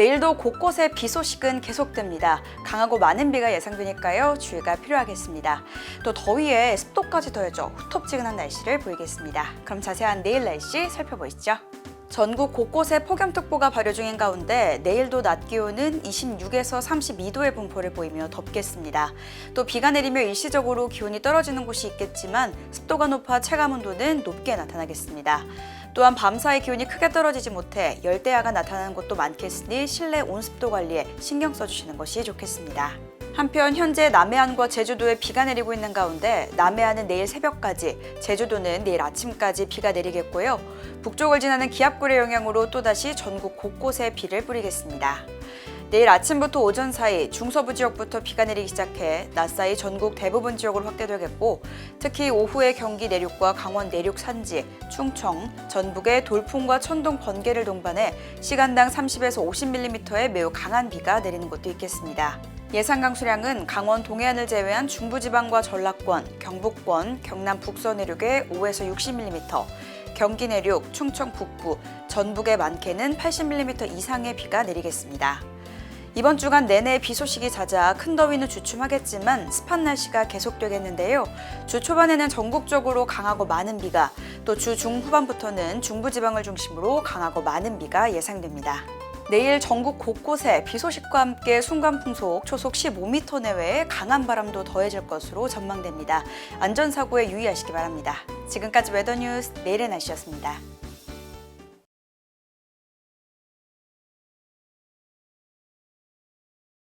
내일도 곳곳에 비 소식은 계속됩니다. 강하고 많은 비가 예상되니까요. 주의가 필요하겠습니다. 또 더위에 습도까지 더해져 후텁지근한 날씨를 보이겠습니다. 그럼 자세한 내일 날씨 살펴보시죠. 전국 곳곳에 폭염특보가 발효 중인 가운데 내일도 낮 기온은 26에서 32도의 분포를 보이며 덥겠습니다. 또 비가 내리며 일시적으로 기온이 떨어지는 곳이 있겠지만 습도가 높아 체감 온도는 높게 나타나겠습니다. 또한 밤사이 기온이 크게 떨어지지 못해 열대야가 나타나는 곳도 많겠으니 실내 온습도 관리에 신경 써주시는 것이 좋겠습니다. 한편 현재 남해안과 제주도에 비가 내리고 있는 가운데 남해안은 내일 새벽까지, 제주도는 내일 아침까지 비가 내리겠고요. 북쪽을 지나는 기압골의 영향으로 또다시 전국 곳곳에 비를 뿌리겠습니다. 내일 아침부터 오전 사이 중서부 지역부터 비가 내리기 시작해 낮 사이 전국 대부분 지역으로 확대되겠고 특히 오후에 경기 내륙과 강원 내륙 산지, 충청, 전북의 돌풍과 천둥 번개를 동반해 시간당 30에서 50mm의 매우 강한 비가 내리는 곳도 있겠습니다. 예상 강수량은 강원 동해안을 제외한 중부지방과 전라권, 경북권, 경남 북서 내륙에 5에서 60mm, 경기 내륙, 충청 북부, 전북의 많게는 80mm 이상의 비가 내리겠습니다. 이번 주간 내내 비 소식이 잦아 큰 더위는 주춤하겠지만 습한 날씨가 계속되겠는데요. 주 초반에는 전국적으로 강하고 많은 비가, 또 주 중후반부터는 중부지방을 중심으로 강하고 많은 비가 예상됩니다. 내일 전국 곳곳에 비 소식과 함께 순간 풍속 초속 15m 내외의 강한 바람도 더해질 것으로 전망됩니다. 안전사고에 유의하시기 바랍니다. 지금까지 웨더뉴스 내일의 날씨였습니다.